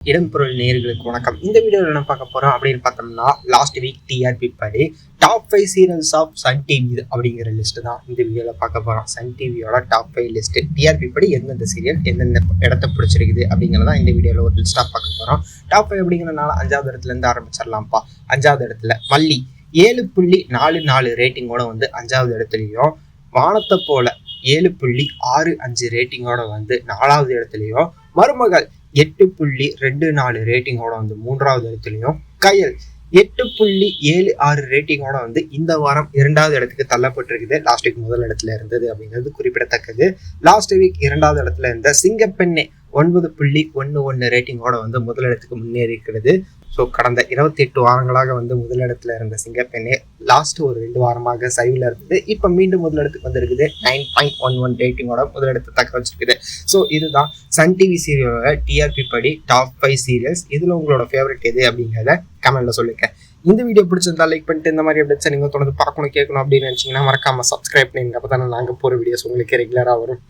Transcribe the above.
இடம்பொருள் நேர்களுக்கு வணக்கம். இந்த வீடியோவில் என்ன பார்க்க போகிறோம் அப்படின்னு பார்த்தோம்னா லாஸ்ட் வீக் டிஆர்பி படி top five serials of Sun TV அப்படிங்கிற லிஸ்ட்டு தான் இந்த வீடியோவில் பார்க்க போகிறோம் சன் டிவியோட டாப் ஃபைவ் லிஸ்ட்டு டிஆர்பி படி எந்தெந்த சீரியல் எந்தெந்த இடத்த பிடிச்சிருக்குது அப்படிங்கிறத இந்த வீடியோவில் ஒரு லிஸ்ட்டாக பார்க்க போகிறோம் டாப் ஃபைவ் அப்படிங்கிறனால அஞ்சாவது இடத்துலேருந்து ஆரம்பிச்சிடலாம்ப்பா. அஞ்சாவது இடத்துல மல்லி ஏழு புள்ளி நாலு நாலு ரேட்டிங்கோட வந்து அஞ்சாவது இடத்துலையும் வானத்தை போல ஏழு புள்ளி ஆறு அஞ்சு ரேட்டிங்கோட வந்து நாலாவது இடத்துலையும் மருமகள் எட்டு புள்ளி ரெண்டு நாலு ரேட்டிங்கோட வந்து மூன்றாவது இடத்துலையும் கயல். எட்டு புள்ளி ஏழு ஆறு ரேட்டிங்கோட வந்து இந்த வாரம் இரண்டாவது இடத்துக்கு தள்ளப்பட்டிருக்குது. லாஸ்ட் வீக் முதல் இடத்துல இருந்தது அப்படிங்கிறது குறிப்பிடத்தக்கது. லாஸ்ட் வீக் இரண்டாவது இடத்துல இருந்த சிங்கப்பெண்ணே ஒன்பது புள்ளி ஒன்று ஒன்று ரேட்டிங்கோட வந்து முதலிடத்துக்கு முன்னேறி இருக்கிறது ஸோ கடந்த இருபத்தி எட்டு வாரங்களாக வந்து முதலிடத்துல இருந்த சிங்கப்பெண்ணே லாஸ்ட் ஒரு ரெண்டு வாரமாக சைவில் இருந்தது இப்போ மீண்டும் முதலிடத்துக்கு வந்திருக்குது. நைன் பாயிண்ட் ஒன் ஒன் ரேட்டிங்கோட முதலிடத்தை தக்க வச்சிருக்குது. ஸோ இதுதான் சன் டிவி சீரியலோட டிஆர்பி படி டாப் ஃபைவ் சீரியல்ஸ் இதில் உங்களோட ஃபேவரட் எது அப்படிங்கிறத கமெண்ட்ல சொல்லுங்க. இந்த வீடியோ பிடிச்சிருந்தா லைக் பண்ணிட்டு இந்த மாதிரி அப்டேட்ஸ் நீங்கள் தொடர்ந்து பார்க்கணும் கேட்கணும் அப்படின்னு நினச்சிங்கன்னா மறக்காம சப்ஸ்கிரைப் பண்ணுங்க அப்போ தானே நாங்கள் போகிற வீடியோஸ் உங்களுக்கு ரெகுலராக வரும்.